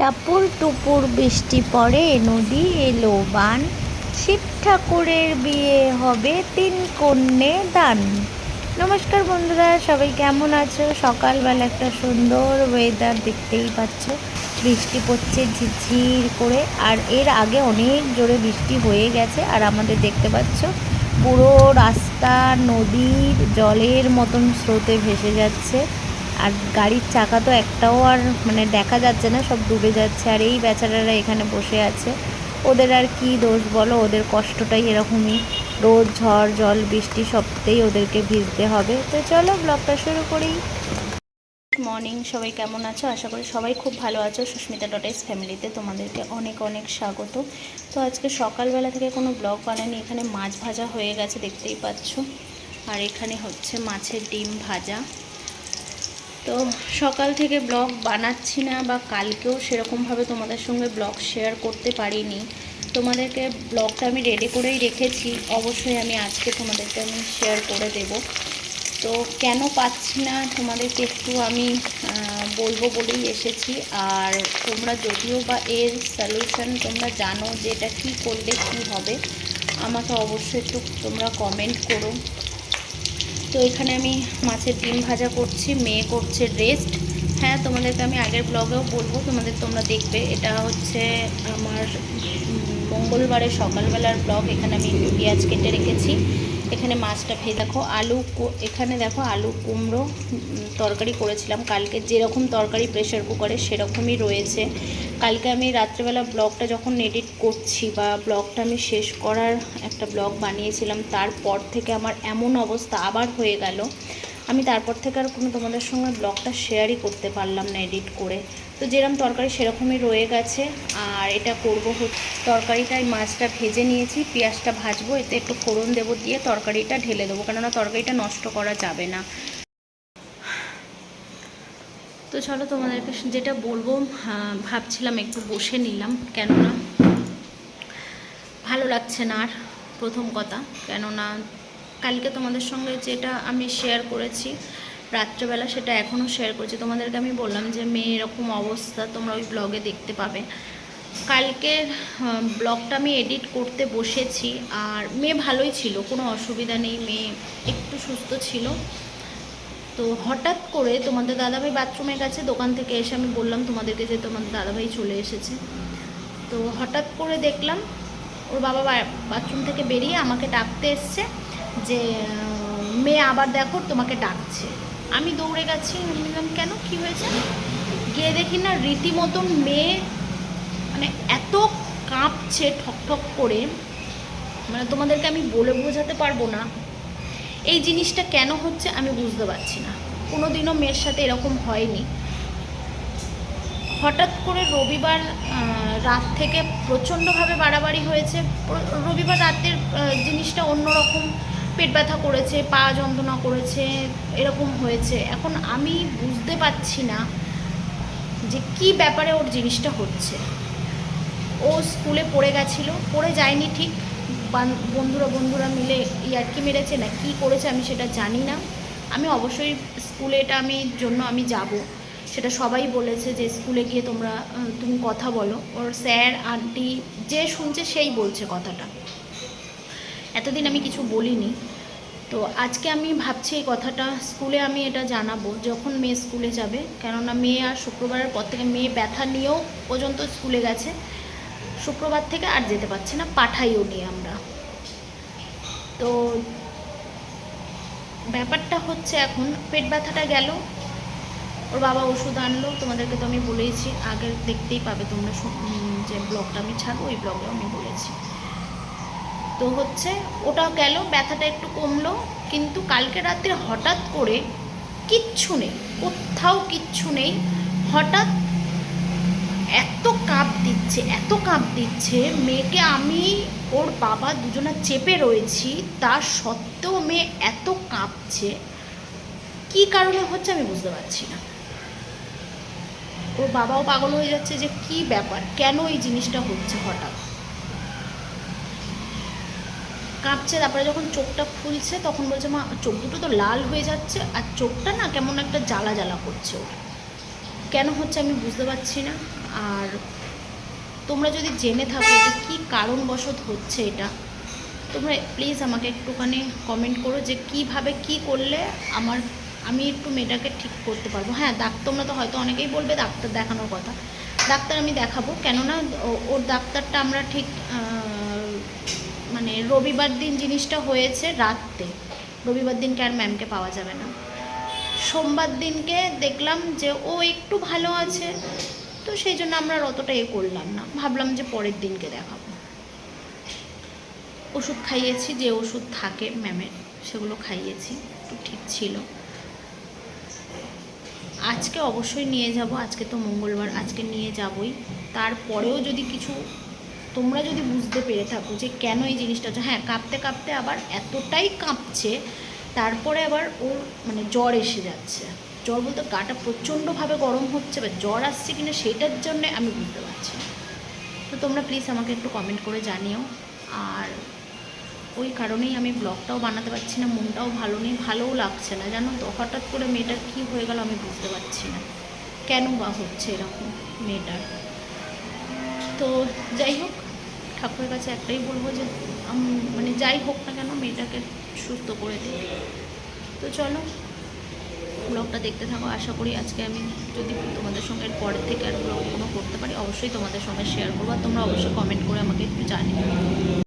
টাপুর টুপুর বৃষ্টি পড়ে, নদী এলো বান। শিব ঠাকুরের বিয়ে হবে তিন কন্যে দান। নমস্কার বন্ধুরা, সবাই কেমন আছো? সকালবেলা একটা সুন্দর ওয়েদার দেখতেই পাচ্ছ। বৃষ্টি পড়ছে ঝিরঝির করে, আর এর আগে অনেক জোরে বৃষ্টি হয়ে গেছে। আর আমাদের দেখতে পাচ্ছ, পুরো রাস্তা নদীর জলের মতন স্রোতে ভেসে যাচ্ছে। আর গাড়ির চাকা তো একটাও আর মানে দেখা যাচ্ছে না, সব ডুবে যাচ্ছে। আর এই বেচারারা এখানে বসে আছে। ওদের আর কি দোষ বলো? ওদের কষ্টটাই এরকমই। রোদ, ঝড়, জল, বৃষ্টি সবতেই ওদেরকে ভিজতে হবে। তো চলো ব্লগটা শুরু করি। মর্নিং সবাই কেমন আছো? আশা করি সবাই খুব ভালো আছো। সুস্মিতা ডটেস ফ্যামিলিতে তোমাদেরকে অনেক অনেক স্বাগত। তো আজকে সকালবেলা থেকে কোনো ব্লগ বানায়নি এখানে মাছ ভাজা হয়ে গেছে, দেখতেই পাচ্ছ। আর এখানে হচ্ছে মাছের ডিম ভাজা। তো সকাল থেকে ব্লগ বানাচ্ছি না বা কালকেও সেরকমভাবে তোমাদের সঙ্গে ব্লগ শেয়ার করতে পারিনি। তোমাদেরকে ব্লগটা আমি রেডি করেই রেখেছি। অবশ্যই আমি আজকে তোমাদেরকে আমি শেয়ার করে দেব। তো কেন পাচ্ছি না তোমাদেরকে একটু আমি বলব বলেই এসেছি। আর তোমরা যদিও বা এর সলিউশন তোমরা জানো যে এটা কী করলে কী হবে, আমাকে অবশ্যই একটু তোমরা কমেন্ট করো। তো এখানে আমি মাছের ডিম ভাজা করছি, মেয়ে করছে রেস্ট। হ্যাঁ তোমাদেরকে আমি আগের ব্লগেও বলব, তোমাদের তোমরা দেখবে। এটা হচ্ছে আমার মঙ্গলবারে সকালবেলার ব্লগ এখানে আমি পেঁয়াজ কেটে রেখেছি। এখানে মাছটা ভেজে দেখো, আলু এখানে দেখো আলু কুমড়ো তরকারি করেছিলাম। কালকে যেরকম তরকারি প্রেশার কুকারে সেরকমই রয়েছে। কালকে আমি রাত্রেবেলা ব্লগটা যখন এডিট করছি বা ব্লগটা আমি শেষ করার একটা ব্লগ বানিয়েছিলাম, তারপর থেকে আমার এমন অবস্থা আবার হয়ে গেল আমি তারপর থেকে আর কোনো তোমাদের সঙ্গে ব্লগটা শেয়ারই করতে পারলাম না এডিট করে। তো যেরকম তরকারি সেরকমই রয়ে গেছে। আর এটা করব হচ্ছে তরকারিটায় মাছটা ভেজে নিয়েছি, পেঁয়াজটা ভাজবো, এতে একটু ফোড়ন দেবো দিয়ে তরকারিটা ঢেলে দেবো, কেননা তরকারিটা নষ্ট করা যাবে না। তো চলো তোমাদেরকে যেটা বলব ভাবছিলাম একটু বসে নিলাম, কেননা ভালো লাগছে না আর প্রথম কথা, কেননা কালকে তোমাদের সঙ্গে যেটা আমি শেয়ার করেছি, রাত্রেবেলা সেটা এখনও শেয়ার করছি। তোমাদেরকে আমি বললাম যে মেয়ে এরকম অবস্থা, তোমরা ওই ব্লগে দেখতে পাবে। কালকের ব্লগটা আমি এডিট করতে বসেছি, আর মেয়ে ভালোই ছিল, কোনো অসুবিধা নেই, মেয়ে একটু সুস্থ ছিল। তো হঠাৎ করে তোমাদের দাদাভাই বাথরুমে গেছে, দোকান থেকে এসে আমি বললাম তোমাদেরকে যে তোমাদের দাদাভাই চলে এসেছে। তো হঠাৎ করে দেখলাম, ওর বাবা বাথরুম থেকে বেরিয়ে আমাকে ডাকতে এসছে। যে মেয়ে আবার দেখো তোমাকে ডাকছে। আমি দৌড়ে গেছি, আমি বললাম, কেন? কি হয়েছে? গিয়ে দেখি না রীতিমতন মেয়ে মানে এত কাঁপছে ঠক ঠক করে মানে তোমাদেরকে আমি বলে বোঝাতে পারব না। এই জিনিসটা কেন হচ্ছে আমি বুঝতে পারছি না। কোনো দিনও মেয়ের সাথে এরকম হয়নি। হঠাৎ করে রবিবার রাত থেকে প্রচণ্ডভাবে বাড়াবাড়ি হয়েছে। রবিবার রাতের জিনিসটা অন্যরকম। পেট ব্যথা করেছে, পা যন্ত্রণা করেছে, এরকম হয়েছে। এখন আমি বুঝতে পারছি না যে কি ব্যাপারে ওর জিনিসটা হচ্ছে। ও স্কুলে পড়ে গেছিল, পড়ে যায়নি ঠিক। বান- বন্ধুরা বন্ধুরা মিলে ইয়ার্কি মেরেছে না কি করেছে আমি সেটা জানি না। আমি অবশ্যই স্কুলে এটা আমি, জন্য আমি যাব। সেটা সবাই বলেছে যে স্কুলে গিয়ে তোমরা তুমি কথা বলো। ওর স্যার, আন্টি যে শুনছে সেই বলছে কথাটা। এতদিন আমি কিছু বলিনি। তো আজকে আমি ভাবছি এই কথাটা, স্কুলে আমি এটা জানাব, যখন মেয়ে স্কুলে যাবে। কেননা মেয়ে আর শুক্রবারের পর থেকে মেয়ে ব্যথা নিয়েও পর্যন্ত স্কুলে গেছে। শুক্রবার থেকে আর যেতে পারছে না, পাঠাইও নি আমরা। তো ব্যাপারটা হচ্ছে এখন, পেট ব্যথাটা গেল, ওর বাবা ওষুধ আনলো, তোমাদেরকে তো আমি বলেইছি, আগে দেখতেই পাবে তোমরা যে ব্লগটা আমি ছাড়বো, ওই ব্লগেও আমি বলেছি। তো হচ্ছে, ওটা গেল, ব্যথাটা একটু কমলো, কিন্তু কালকে রাত্রে হঠাৎ করে কিচ্ছু নেই, কোথাও কিচ্ছু নেই, হঠাৎ এত কাঁপ দিচ্ছে, এত কাঁপ দিচ্ছে, মেয়েকে আমি, ওর বাবা দুজনা চেপে রয়েছি, তার সত্ত্বেও মেয়ে এত কাঁপছে, কি কারণে হচ্ছে আমি বুঝতে পারছি না। ওর বাবাও পাগল হয়ে যাচ্ছে যে কি ব্যাপার, কেন এই জিনিসটা হচ্ছে হঠাৎ? কাঁপছে, তারপরে যখন চোখটা খুলছে তখন বলছে, মা, চোখ দুটো তো লাল হয়ে যাচ্ছে আর চোখটা না কেমন একটা জ্বালা জ্বালা করছে ওর। কেন হচ্ছে আমি বুঝতে পারছি না। আর তোমরা যদি জেনে থাকো যে কী কারণবশত হচ্ছে এটা, তোমরা প্লিজ আমাকে একটুখানি কমেন্ট করো যে কীভাবে কি করলে আমার, আমি একটু মেয়েটাকে ঠিক করতে পারব। হ্যাঁ ডাক্তার, তোমরা তো হয়তো অনেকেই বলবে ডাক্তার দেখানোর কথা। ডাক্তার আমি দেখাবো। কেননা ওর ডাক্তারটা আমরা ঠিক মানে রবিবার দিন জিনিসটা হয়েছে রাত্রে। রবিবার দিনকে আর ম্যামকে পাওয়া যাবে না। সোমবার দিনকে দেখলাম যে ও একটু ভালো আছে, তো সেই জন্য আমরা আর অতটা এ করলাম না। ভাবলাম যে পরের দিনকে দেখাবো। ওষুধ খাইয়েছি, যে ওষুধ থাকে ম্যামের সেগুলো খাইয়েছি একটু ঠিক ছিল। আজকে অবশ্যই নিয়ে যাব, আজকে তো মঙ্গলবার, আজকে নিয়ে যাবই। তারপরেও যদি কিছু তোমরা যদি বুঝতে পেরে থাকো যে কেন এই জিনিসটা হ্যাঁ কাঁপতে কাঁপতে আবার এতটাই কাঁপছে, তারপরে আবার ওর মানে জ্বর এসে যাচ্ছে। জ্বর বলতে গাটা প্রচণ্ডভাবে গরম হচ্ছে, বা জ্বর আসছে কিনা সেটার জন্যে আমি বুঝতে পারছি। তো তোমরা প্লিজ আমাকে একটু কমেন্ট করে জানিও। আর ওই কারণেই আমি ব্লগটাও বানাতে পারছি না, মনটাও ভালো নেই, ভালোও লাগছে না। জানো তো, হঠাৎ করে মেয়েটার কী হয়ে গেল আমি বুঝতে পারছি না। কেন বা হচ্ছে এরকম মেয়েটার? তো যাই হোক ঠাকুরের কাছে একটাই বলব যে মানে যাই হোক না কেন মেয়েটাকে সুস্থ করে দিই তো চলো, ব্লগটা দেখতে থাকো। আশা করি আজকে আমি যদি তোমাদের সঙ্গে পরের থেকে আর ব্লগ কোনো করতে পারি, অবশ্যই তোমাদের সঙ্গে শেয়ার করব। আর তোমরা অবশ্যই কমেন্ট করে আমাকে একটু জানিও।